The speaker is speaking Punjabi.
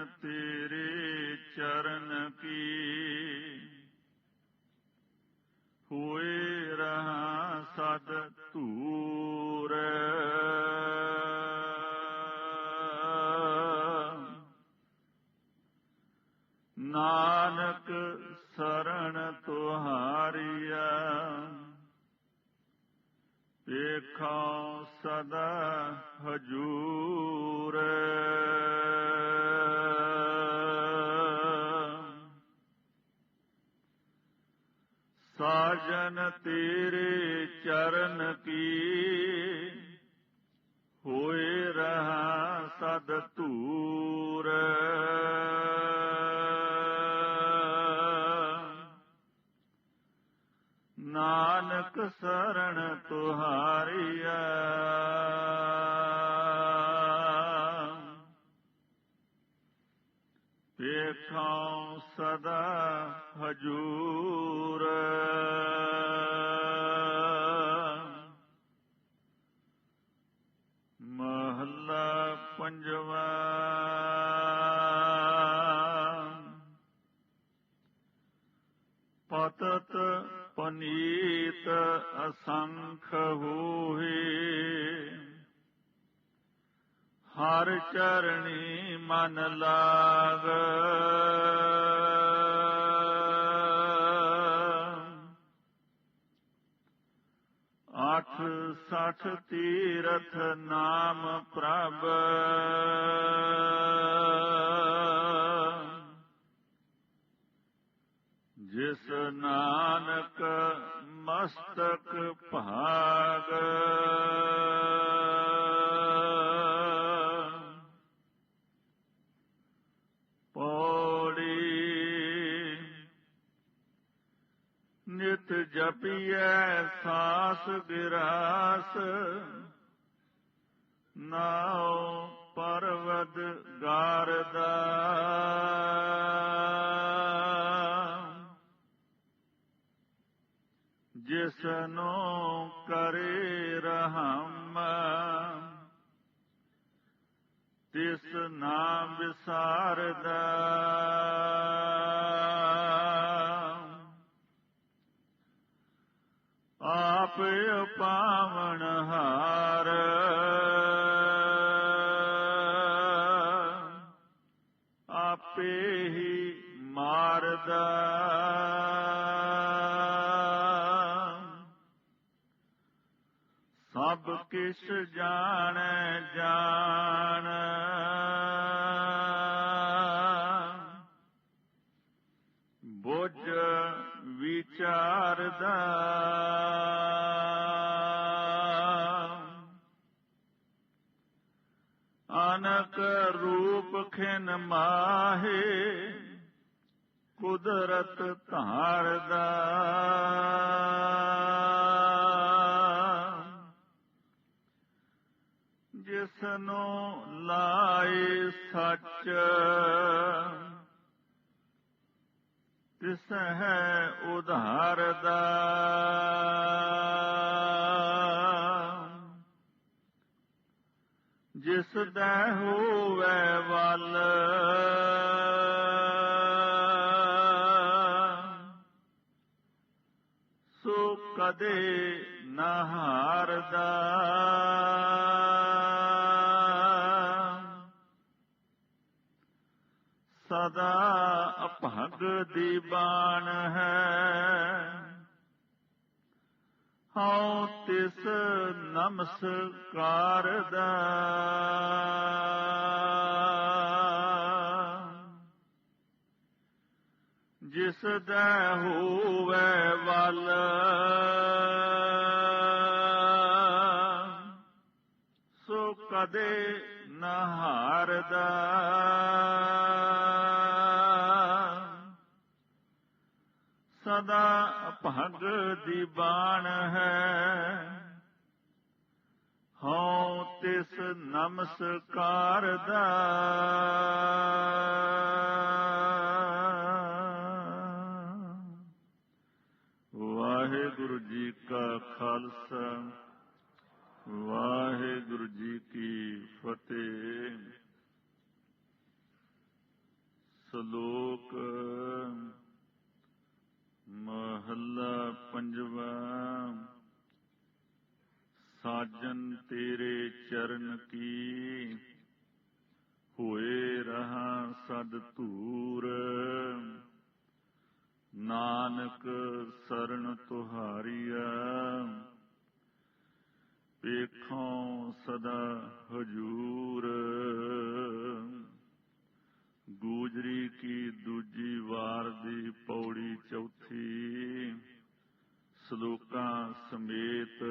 ਸਾਜਨ ਤੇਰੇ ਚਰਨ ਕੀ? ਹੋਏ ਰਹਾ ਸਦ ਧੂਰ। ਨਾਨਕ ਸਰਣ ਤੁਹਾਰੀਆ ਵੇਖਾਂ ਸਦਾ ਹਜੂਰ। ਸਾਜਨ ਤੇਰੇ ਚਰਨ ਕੀ ਹੋਏ ਰਹਾ ਸਦ ਧੂਰ। ਨਾਨਕ ਸਰਣ ਤੁਹਾਰੀਆ ਵੇਖਾਂ ਸਦਾ ਹਜੂਰ। ਚਰਣੀ ਮਨ ਲਾਗ। ਆਠ ਸਠ ਤੀਰਥ ਨਾਮ ਪ੍ਰਭ। ਜਿਸ ਨਾਨਕ ਮਸਤਕ ਭਾਗ। ਨਿਤ ਜਪੀਐ ਸਾਸ ਗਿਰਾਸ ਨਾਉ ਪਰਵਦ ਗਾਰਦਾ। ਜਿਸਨੋ ਕਰੇ ਰਹਮ ਤਿਸ ਨਾਮ ਵਿਸਾਰਦਾ। ਮਾਰਦਾ ਸਭ ਕਿਛ ਜਾਣੈ ਜਾਣ। ਬੁੱਝ ਵਿਚਾਰਦਾ। ਅਨਕ ਰੂਪ ਖਿਨ ਮਾਹੇ। ਕੁਦਰਤ ਧਾਰਦਾ ਜਿਸਨੂੰ ਲਾਏ ਸੱਚ ਤਿਸ ਹੈ ਉਧਾਰਦਾ ਕਦੇ ਨਾ ਹਾਰਦਾ। ਸਦਾ ਅਭਗ ਦੀ ਬਾਣ ਹੈ। ਹਉ ਤਿਸ ਨਮਸਕਾਰ ਦਾ। ਜਿਸ ਦਾ ਹੋਵੇ ਵੱਲ। ਸੋ ਕਦੇ ਨ ਸਦਾ ਭਗ ਦੀ ਬਾਣ ਹੈ। ਹਉ ਤਿਸ ਨਮਸਕਾਰ ਦਾ। ਵਾਹਿਗੁਰੂ ਜੀ ਕਾ ਖਾਲਸਾ, ਵਾਹਿਗੁਰੂ ਜੀ ਕੀ ਫਤਿਹ। ਸ਼ਲੋਕ ਮਹੱਲਾ ਪੰਜਵਾ, ਸਾਜਨ ਤੇਰੇ ਚਰਨ ਕੀ, ਹੋਏ ਰਹਾ ਸਦ ਧੂ ਨਾਨਕ ਸਰਣ ਤੁਹਾਰੀਐ। ਵੇਖੋ ਸਦਾ ਹਜੂਰ। ਗੂਜਰੀ ਕੀ ਦੂਜੀ ਵਾਰ ਦੀ ਪੌੜੀ ਚੌਥੀ। ਸਲੋਕਾਂ ਸਮੇਤ